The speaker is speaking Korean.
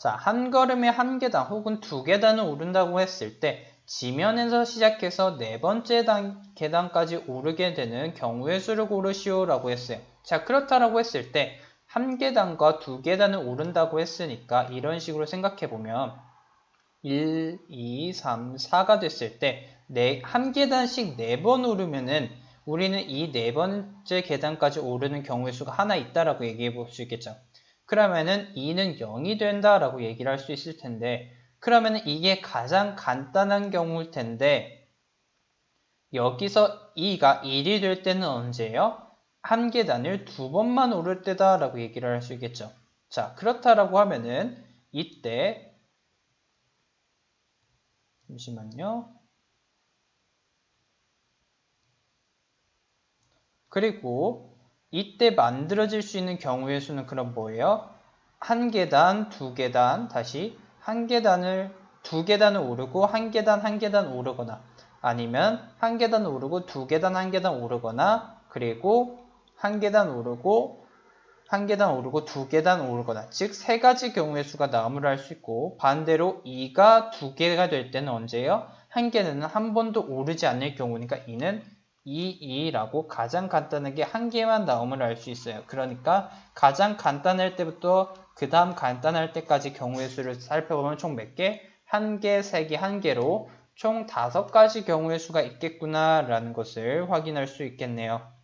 자, 한 걸음에 한 계단 혹은 두 계단을 오른다고 했을 때 지면에서 시작해서 네 번째 단, 계단까지 오르게 되는 경우의 수를 고르시오라고 했어요. 자, 그렇다라고 했을 때 한 계단과 두 계단을 오른다고 했으니까 이런 식으로 생각해 보면 1, 2, 3, 4가 됐을 때 네, 한 계단씩 네 번 오르면은 우리는 이 네 번째 계단까지 오르는 경우의 수가 하나 있다라고 얘기해 볼 수 있겠죠. 그러면은 2는 0이 된다라고 얘기를 할 수 있을 텐데 그러면은 이게 가장 간단한 경우일 텐데 여기서 2가 1이 될 때는 언제예요? 한 계단을 두 번만 오를 때다라고 얘기를 할 수 있겠죠. 자, 그렇다라고 하면은 이때 잠시만요. 그리고 이때 만들어질 수 있는 경우의 수는 그럼 뭐예요? 한 계단, 두 계단, 다시 한 계단을 두 계단을 오르고 한 계단, 한 계단 오르거나 아니면 한 계단 오르고 두 계단, 한 계단 오르거나 그리고 한 계단 오르고 한 계단 오르고 두 계단 오르거나 즉 세 가지 경우의 수가 나무를 할 수 있고 반대로 2가 두 개가 될 때는 언제예요? 한 개는 한 번도 오르지 않을 경우니까 2는 2, 2라고 가장 간단하게 한 개만 나옴을 알 수 있어요. 그러니까 가장 간단할 때부터 그 다음 간단할 때까지 경우의 수를 살펴보면 총 몇 개? 한 개, 세 개, 한 개로 총 다섯 가지 경우의 수가 있겠구나 라는 것을 확인할 수 있겠네요.